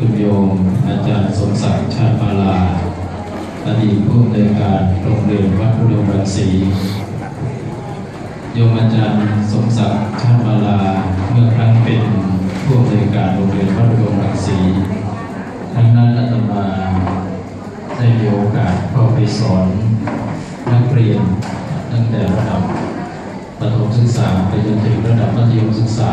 คุณโยมอาจารย์สมศักดิ์ชาติมาลาอดีตผู้อำนวยการโรงเรียนวัดอุดมรังสีโยมอาจารย์สมศักดิ์ชาติมาลาเมื่อครั้งเป็นผู้อำนวยการโรงเรียนวัดอุดมรังสีครั้งนั้นอาตมาได้มีโอกาสเข้าไปสอนนักเรียนตั้งแต่ระดับประถมศึกษาไปจนถึงระดับมัธยมศึกษา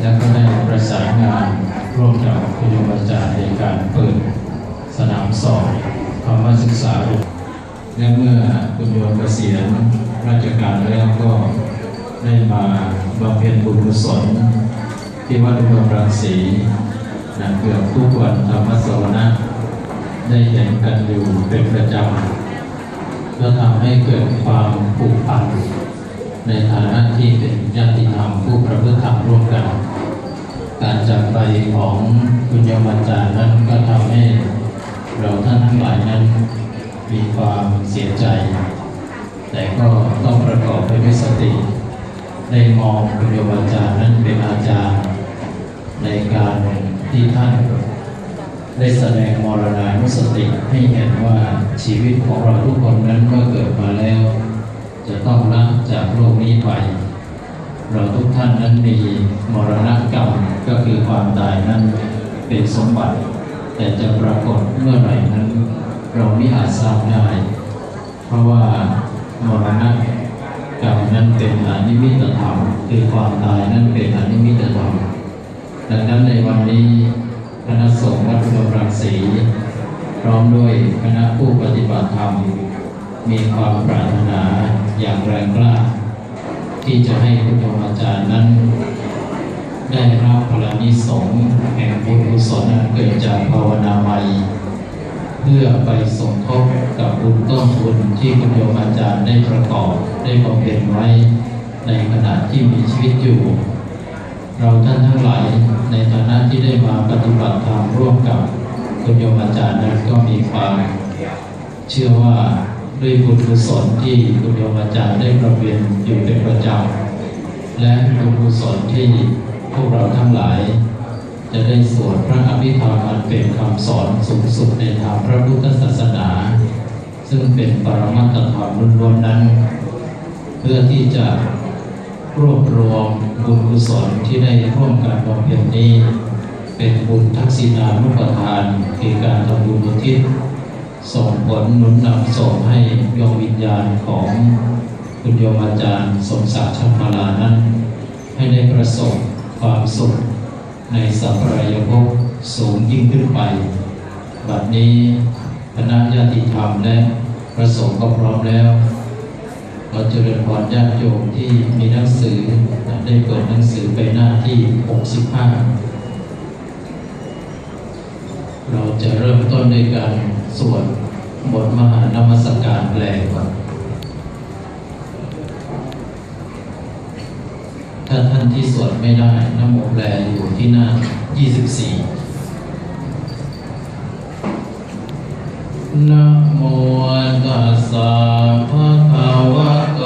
แล้วก็ได้ประสานงาน ร่วมกับคุณโยมอาจารย์ในการเปิดสนามสอบธรรมศึกษาและเมื่อคุณโยมเกษียณราชการแล้วก็ได้มาบำเพ็ญบุญกุศลที่วัดอุดมรังสีนะเกือบทุกวันธรรมสวนะได้เห็นกันอยู่เป็นประจำก็ทำให้เกิดความผูกพันในฐานะที่เป็นญาติธรรมผู้ประพฤติธรรมร่วมกัน การจากไปของคุณโยมอาจารย์นั้นก็ทำให้เราท่านทั้งหลายนั้นมีความเสียใจ แต่ก็ต้องประกอบไปด้วยสติ ได้มองคุณโยมอาจารย์นั้นเป็นอาจารย์ ในการที่ท่านได้แสดงมรณานุสติให้เห็นว่าชีวิตของเราทุกคนนั้นเมื่อเกิดมาแล้ว จะต้องละจากโลกนี้ไป เราทุกท่านนั้นมีมรณะกรรมก็คือความตายนั้นเป็นสมบัติ แต่จะปรากฏเมื่อไหร่นั้น เราไม่อาจทราบได้ เพราะว่ามรณะกรรมนั้นเป็นอนิมิตธรรมคือความตายนั้นเป็นอนิมิตธรรมดังนั้นในวันนี้คณะสงฆ์วัดอุดมรังสีพร้อมด้วยคณะผู้ปฏิบัติธรรม มีความปรารถนาอย่างแรงกล้า ที่จะให้คุณโยมอาจารย์นั้น ได้รับพลานิสงส์แห่งบุญกุศลอันเกิดจากภาวนาใหม่เพื่อไปสมทบกับบุญต้นบุญที่คุณโยมอาจารย์ได้ประกอบได้บำเพ็ญไว้ในขณะที่มีชีวิตอยู่ เราท่านทั้งหลายในฐานะที่ได้มาปฏิบัติธรรมร่วมกับคุณโยมอาจารย์นั้นก็มีความเชื่อว่า ด้วยบุญกุศลที่คุณโยมอาจารย์ได้ประเวียนอยู่เป็นประจำและบุญกุศลที่พวกเราทั้งหลาย จะได้สวดพระอภิธรรมอันเป็นคำสอนสูงสุดในทางพระพุทธศาสนา ซึ่งเป็นปรมัตถธรรมล้วนๆนั้น เพื่อที่จะรวบรวมบุญกุศลที่ได้ร่วมกันบำเพ็ญนี้ เป็นบุญทักษิณานุปทานคือการทำบุญอุทิศ ส่งผลหนุนนำส่งให้ดวงวิญญาณของคุณโยมอาจารย์ สมศักดิ์ชัมมาลานั้น ให้ได้ประสบความสุขในสัมปรายภพสูงยิ่งขึ้นไป บัดนี้คณะญาติธรรมและประสงค์ก็พร้อมแล้วเราเจริญพรญาติโยมที่มีหนังสือได้เปิดหนังสือไปหน้าที่ 65 เราจะเริ่มต้นด้วยการ สวดบทมหานมัสการแปลก่อนถ้าท่านที่สวดไม่ได้นโมแปลอยู่ที่หน้า 24นะโมตัสสะภะคะวะโต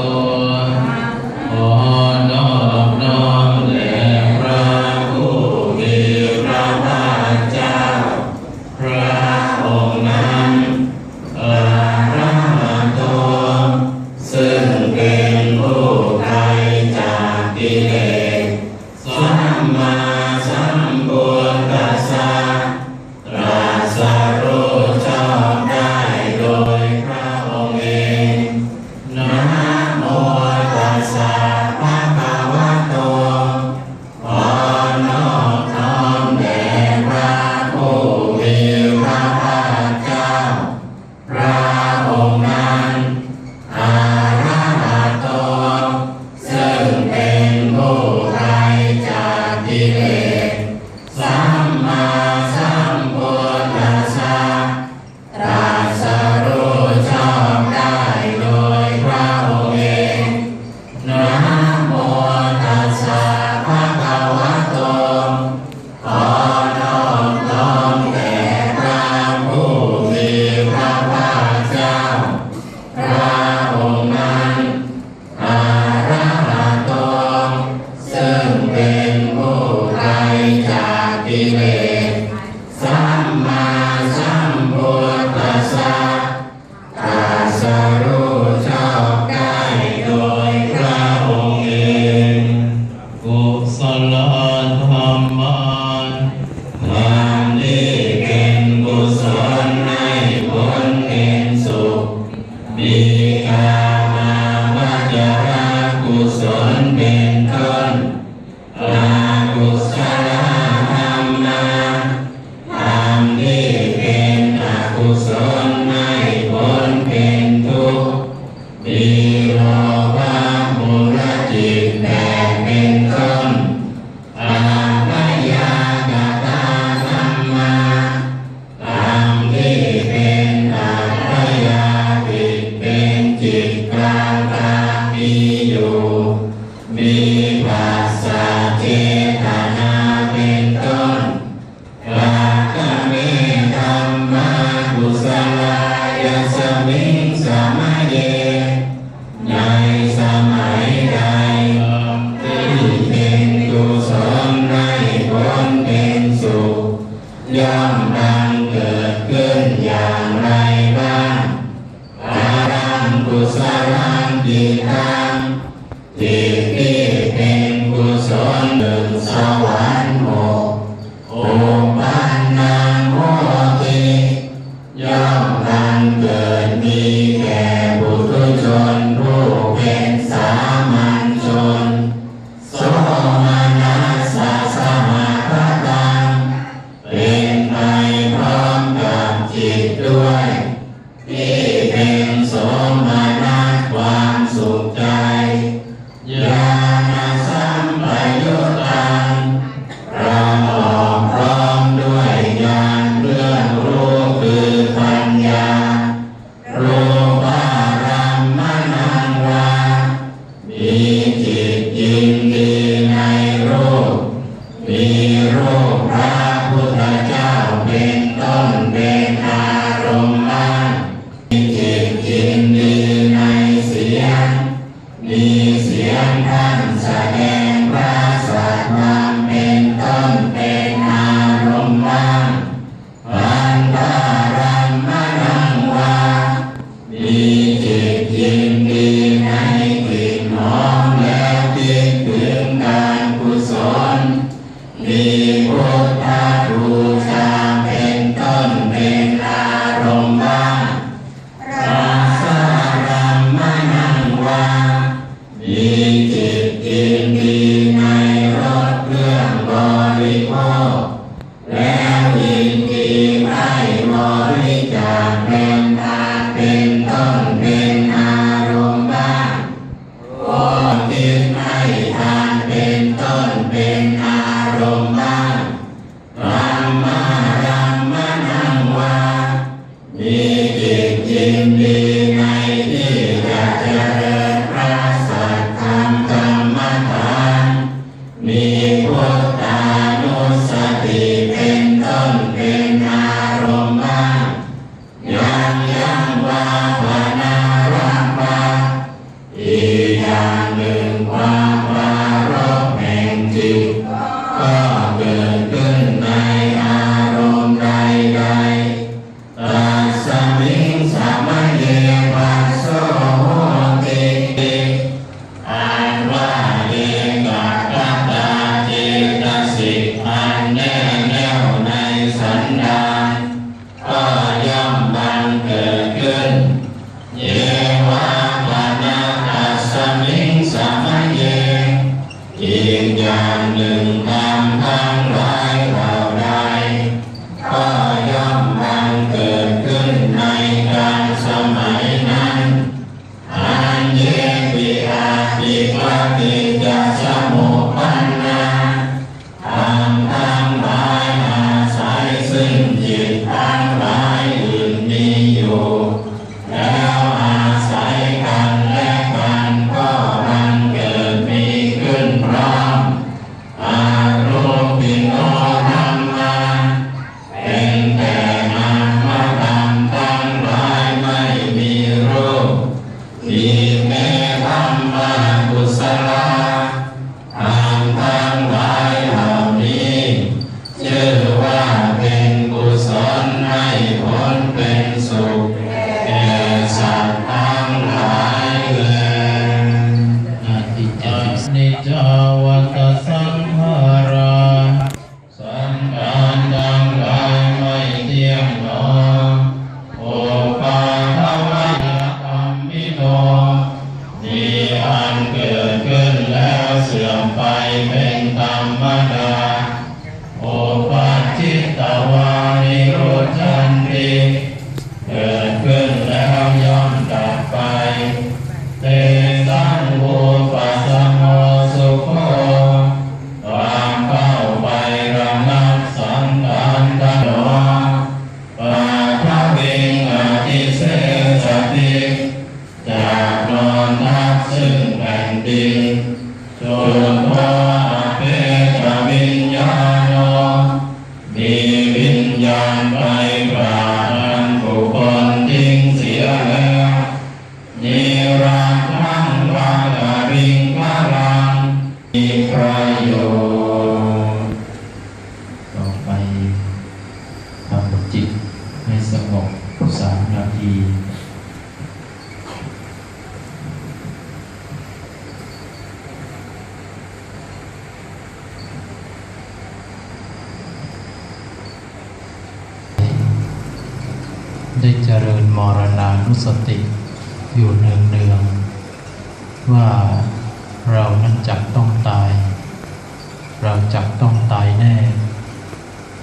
จักต้องตายแน่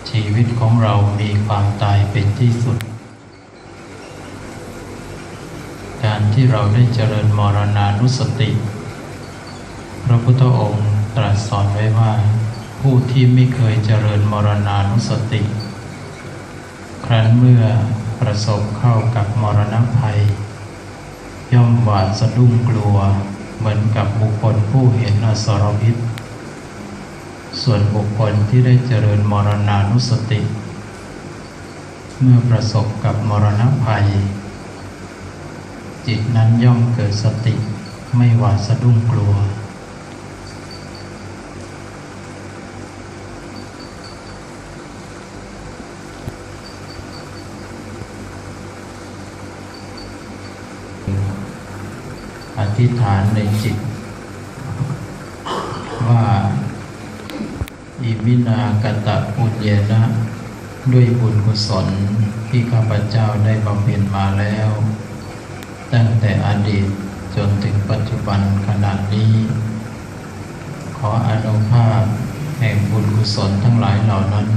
ชีวิตของเรามีความตายเป็นที่สุด การที่เราได้เจริญมรณานุสติ พระพุทธองค์ตรัสสอนไว้ว่า ผู้ที่ไม่เคยเจริญมรณานุสติ ครั้นเมื่อประสบเข้ากับมรณภัย ย่อมหวาดสะดุ้งกลัวเหมือนกับบุคคลผู้เห็นอสรพิษ ส่วนบุคคลที่ได้เจริญมรณานุสติ เมื่อประสบกับมรณภัย จิตนั้นย่อมเกิดสติไม่หวาดสะดุ้งกลัว อธิษฐานในจิต ว่า อิมินากตะปุญเยนะ ด้วยบุญกุศลที่ข้าพเจ้าได้บำเพ็ญมาแล้ว ตั้งแต่อดีตจนถึงปัจจุบันขณะนี้ ขออนุภาพแห่งบุญกุศลทั้งหลายเหล่านั้น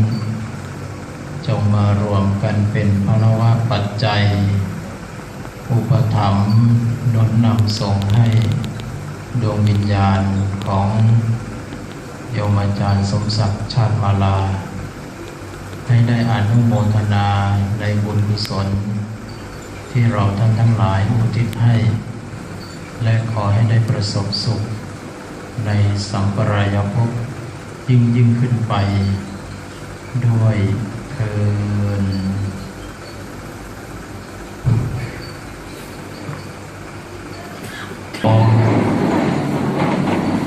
จงมารวมกันเป็นพระวะปัจจัย อุปถัมภ์นนนำส่งให้ดวงวิญญาณของ โยมอาจารย์สมศักดิ์ชาติมาลา ให้ได้อนุโมทนาในบุญกุศล ที่เราท่านทั้งหลายอุทิศให้ และขอให้ได้ประสบสุข ในสัมปรายภพยิ่งยิ่งขึ้นไป ด้วยเทิน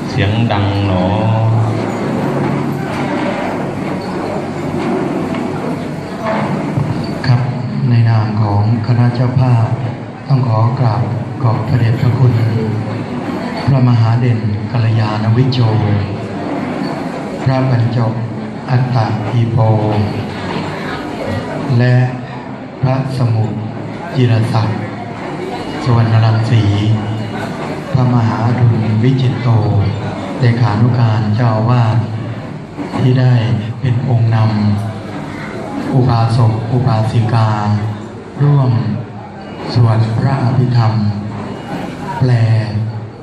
เสียงดังหนอ ครับในนามของค ณะเจ้าภาพ ต้องขอกราบขอบพระเดชพระคุณ พระมหาเด่นกัลยาณวิโจ พระบรรจบอัตตาอีโป และพระสมุทรจิรศักดิ์สวรรณรังสี พระมหาดุลวิจิตโตเลขานุการเจ้าวาสที่ได้เป็นองค์นำอุบาสกอุบาสิกา ร่วมสวดพระอภิธรรม แปล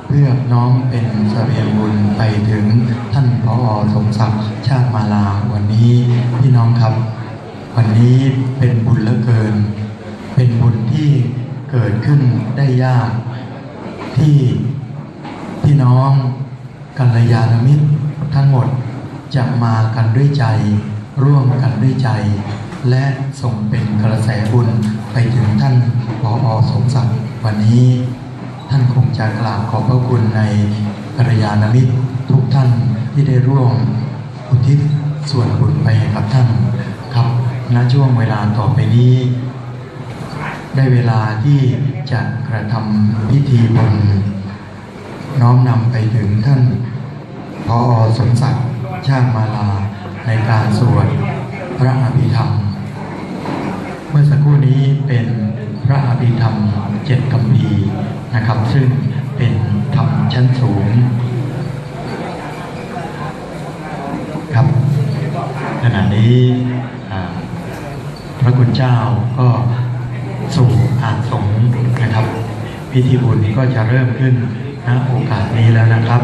เพื่อน้อมเป็นเสบียงบุญไปถึงท่านพอสมศักดิ์ชาติมาลาวันนี้พี่น้องครับ วันนี้เป็นบุญเหลือเกิน เป็นบุญที่เกิดขึ้นได้ยาก ที่พี่น้องกัลยาณมิตรทั้งหมดจะมากันด้วยใจ ร่วมกันด้วยใจ และส่งเป็นกระแสบุญไปถึงท่านผออสมศักดิ์วันนี้ท่านคงจะกราบขอบพระคุณในกัลยาณมิตรทุกท่านที่ได้ร่วมอุทิศส่วนบุญไปกับท่านครับณช่วงเวลาต่อไปนี้ ได้เวลาที่จะกระทำพิธีบุญน้อมนำไปถึงท่านพออสมศักดิ์ชาติมาลาในการสวดพระอภิธรรม เมื่อสักครู่นี้เป็นพระอภิธรรมเจ็ดคำพีนะครับ ซึ่งเป็นธรรมชั้นสูงครับขณะนี้พระคุณเจ้าก็สู่อานสงนะครับ พิธีบุญก็จะเริ่มขึ้นณโอกาสนี้แล้วนะครับ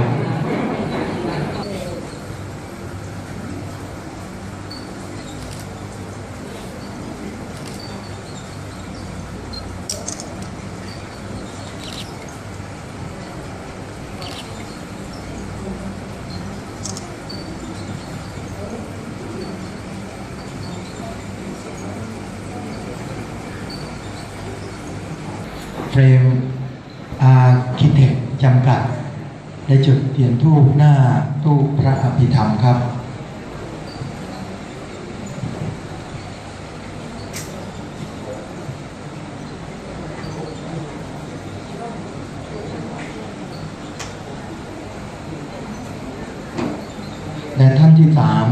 สาม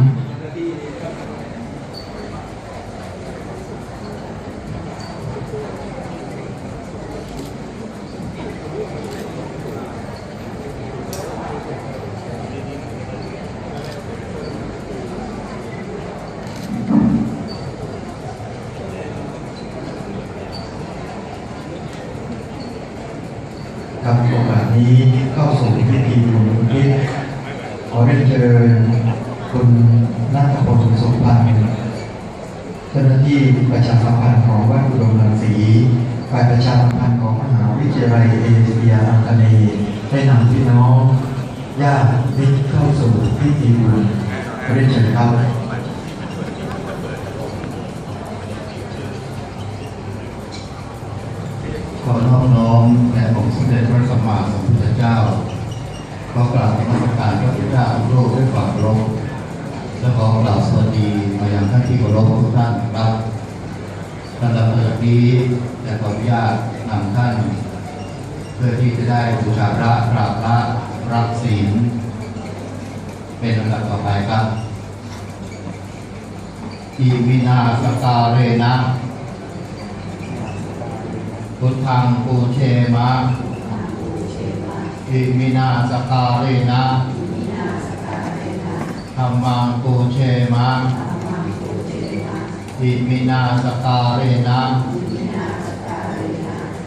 ครับโอกาสนี้เข้าสู่ ทยาลัยเอเชียอังคเนย์ได้นำพี่น้องญาติมิตรเข้าสู่พิธีบุญเรียนเชิญครับขอน้อมน้อมแด่องค์สมเด็จพระสัมมาสัมพุทธเจ้าขอกราบนมัสการพระพุทธเจ้าทุกด้วยความเคารพและขอกราบสวัสดีมายังท่านที่เคารพทุกท่านครับลำดับจากนี้จะขออนุญาตนำท่าน เพื่อที่จะได้บูชาพระกราบพระรับศีลเป็นลำดับต่อไปครับทีวินาสการเรนะพุทธังปูเชมะอิมินาสการเรนะธรรมังปูเชมะอิมินาสการเรนะ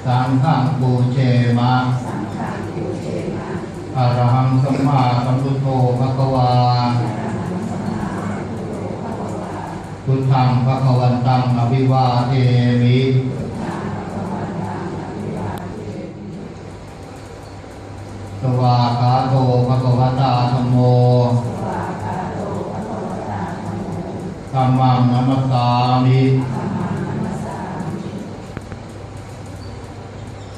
สังฆังปูเชมะอะระหังสัมมาสัมพุทโธภะคะวาพุทธังภะคะวันตังอภิวาเทมิสวากขาโตภะคะวตาธัมโมธัมมังนัมสสามิ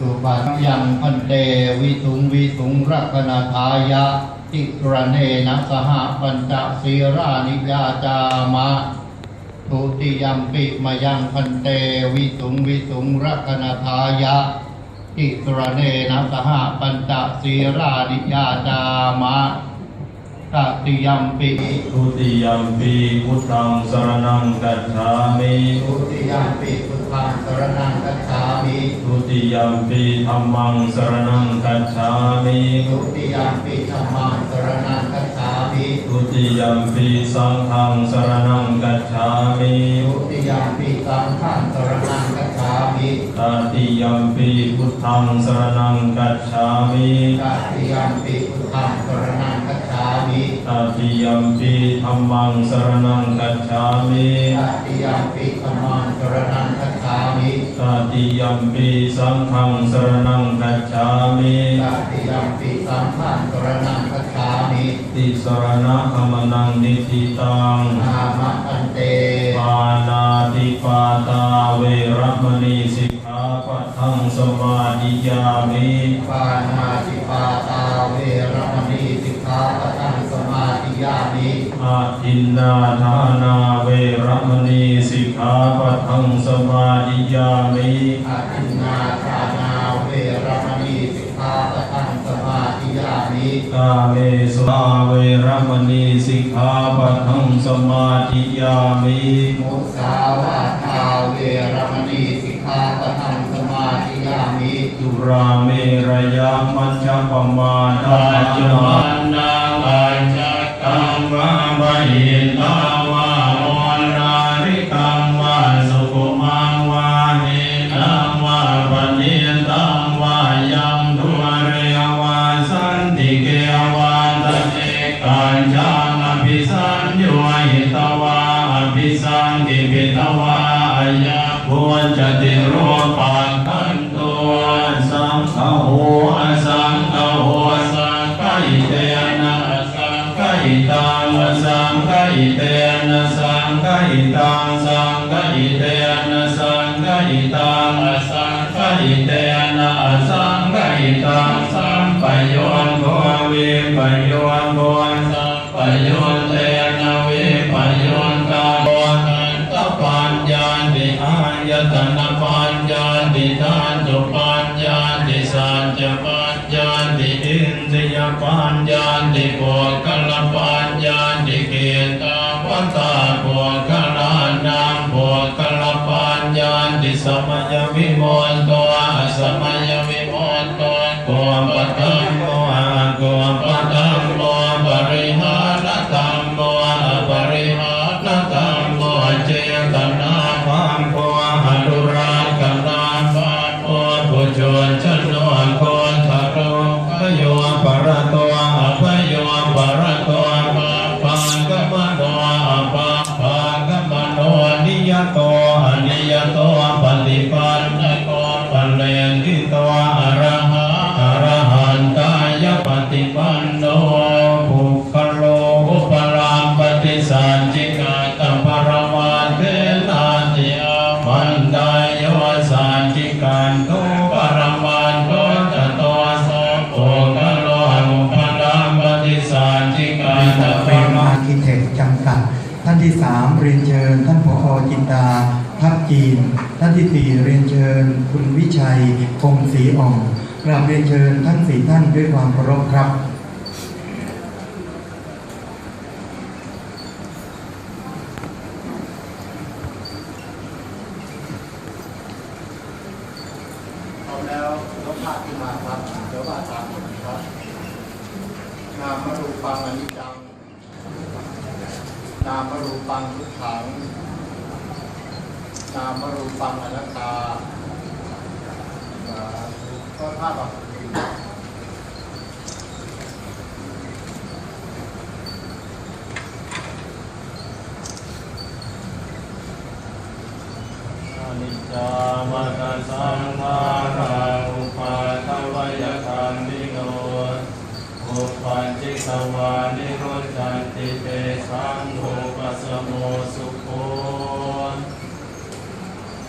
สุปาทัยังพันเตวิสุงวิสุงรักนาทายะติรเนนะสหปัญจศีรานิยาจามะทุติยมปิมายังพันเตวิสุงวิสุงรักนาทายะติสระเนนะสหปัญจศีรานิยาจามะ ตติยมปิทุติยมปีพุทธังสรณังกัจฉามิทุติยมปิพุทธังสรนังกัจฉามิทุติยมปีธัมมังสรณังกัจฉามิทุติยมปิธัมมังสรนังกัจฉามิทุติยมปีสังฆังสรณังกัจฉามิทุติยมปิสังฆังสรนังกัจฉามิตติยมปีพุทธังสรณังกัจฉามิตติยมปิพุทธังสรนังกัจฉามิตติยมปีธัมมังสรณังกัจฉามิตติยมปิธัมมังสรนังกัจฉามิตติยมปีสังฆังสรณังกัจฉามิตติยมปิสังฆังสรนังกัจฉามิติสรณะขมนังนิทิตังนามะอันเตปานาติปาตาเวรมณีสิกขาปะทังสมาธิยามิปานาติปาตา เวรมณีสิกขาปะทังสมาธิยามิอาทินนาทานาเวรมณีสิกขาปะทังสมาธิยามิอาทินนาทานาเวรมณีสิกขาปะทังสมาธิยามิกาเมสุราเวรมณีสิกขาปะทังสมาธิยามิมุสาวาทาเวรมณีสิกขาปะทังสมาธิยามิสุราเมรยามัชฌะปมาทาจมานาปัญจกังวะบะหิตาวะโมนาริกังวะสุขุมังวะเนตังวะปะเนตังวะยัมทุเรวะสันติเกวะตเนกัญจาอภิสัญโยหิตวะอภิสังกิปิตวะอายะพุจติโรปัง กราบเรียนเชิญทั้งสี่ท่านด้วยความเคารพครับ เอาแล้วยกภาพขึ้นมาครับ เดี๋ยวว่าตามผมครับ นามรูปังอนิจจัง นามรูปังทุกขัง นามรูปังอนัตตาอ่าก็ภาพแบบ อนิจจาวัฏสังขาราอุปาทวยคันติโนอุปัญจิตวานิโรจันติเตสังโฆปัสสโมสุโข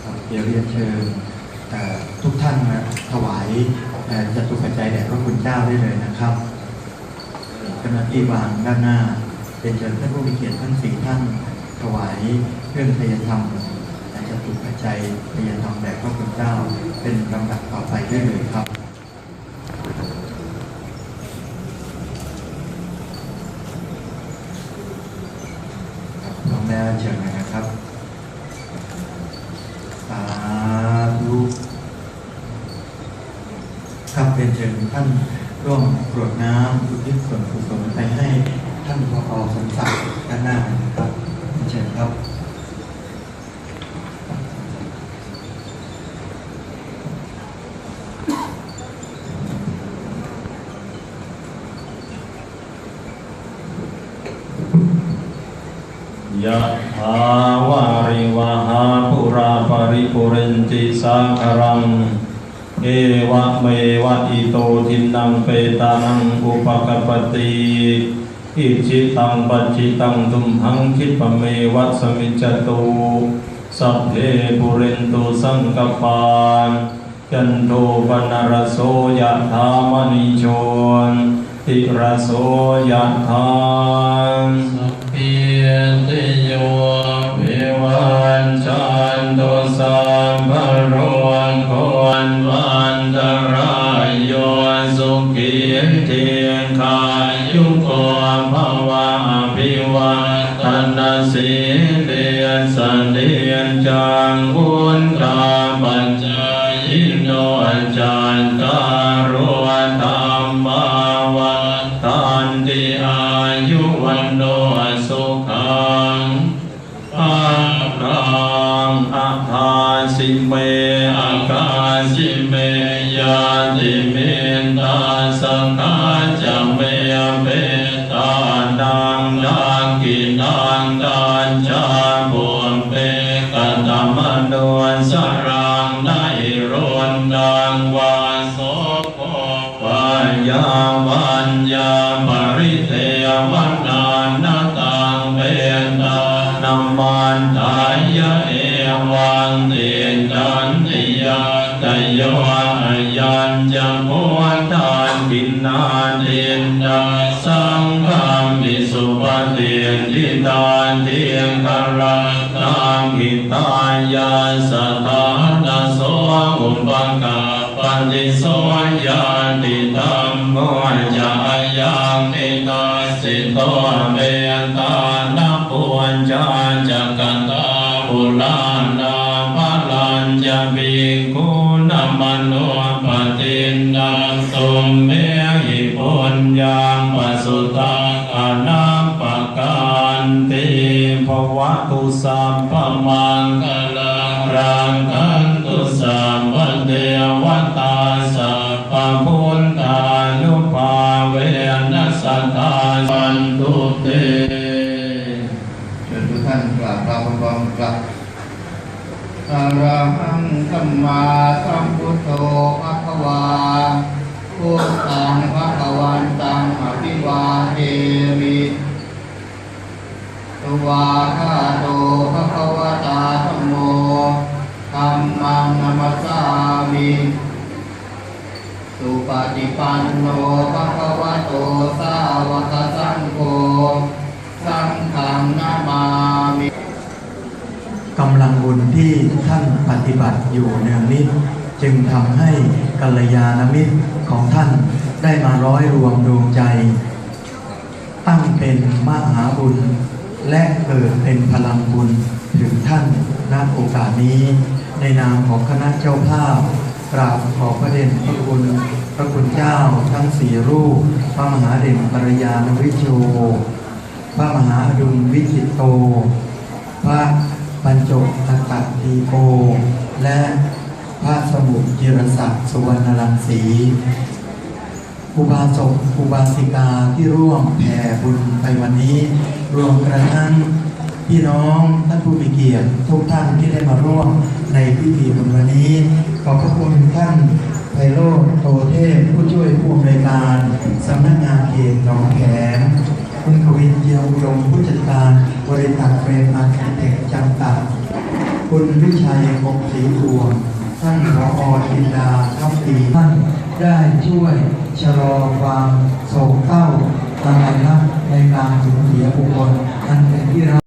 ครับ เดี๋ยวเรียนเชิญทุกท่านมาถวายจตุปัจจัยแด่พระคุณเจ้าได้เลยนะครับขณะที่วางด้านหน้า เป็นเชิญท่านผู้มีเกียรติทั้งสี่ท่านถวายเครื่องพยธรรมและจตุปัจจัยพยธรรมแด่พระคุณเจ้า เป็นลำดับต่อไปได้เลยครับพร้อมแล้วเชิญเลยนะครับ สาธุครับเป็นเชิญท่านร่วมกรวดน้ำอุทิศส่วนกุศลไปให้ท่านพอสมศักดิ์ด้านหน้านะครับเชิญครับ ยะถาวาริวหาปุราปริปุเรนติสาครัง เอวะเมวะอิโตทินังเปตานังอุปกปปติอิจิตังปัจจิตังตุมหังคิปเมวัสมิจตุสัพเพปุเรนตุสังกปานจันโทปนรสโสยะธามณิโชนติรสโสยะธาม จันตุสัมภโรโคนวันตรายโยสุขีเทียงคายุโกภวะอภิวันตนาสีเดียนสันเดียนจังวุนตาปัญจายโนจันตา ยาสถานาโสอุปกาปันติโสยาติตัมโมจายังนิตาสิโตเมตานัปวนจาจักกันตาปุลานาภลันจะบิกุนัมโนปฏินังตุเมหิปุญญังปัสสุตังอนัมปกันติภวตุสัมปมังคลัง อะระหังสัมมาสัมพุทโธภะคะวาพุทธังภะคะวันตังอภิวาเทมิสวาคาโตภะคะวะตาธัมโมธัมมังนัมสามิสุปฏิปันโนภะคะวะโตสาวก ปฏิบัติอยู่เนืองนิดจึงทำให้กัลยาณมิตรของท่านได้มาร้อยรวมดวงใจ ตั้งเป็นมหาบุญ และเกิดเป็นพลังบุญถึงท่านณโอกาสนี้ ในนามของคณะเจ้าภาพกราบขอพระเด่นพระคุณพระคุณเจ้าทั้งสี่รูป พระมหาเด่นปริยานวิโชพระมหาดุลวิจิตโต พระ บรรจบตตะตีโก และพระสมุจิรศักดิ์สุวรรณรังสีอุบาสกอุบาสิกาที่ร่วมแผ่บุญไปวันนี้ รวมกระทั่งพี่น้องท่านผู้มีเกียรติทุกท่านที่ได้มาร่วมในพิธีบุญวันนี้ ขอบพระคุณท่านไพโรจน์โตเทพผู้ช่วยผู้อำนวยการสำนักงานเขตหนองแขม คุณกวินเจียวยงผู้จัดการบริษัทเฟรมอาร์เคเต็กจำกัด คุณวิชัยคงศรีดวงท่านผออินดาทัพปีท่านได้ช่วยชะลอความโศกเศร้าทาลัยรักในการสูญเสียบุคคลอันเป็นที่รัก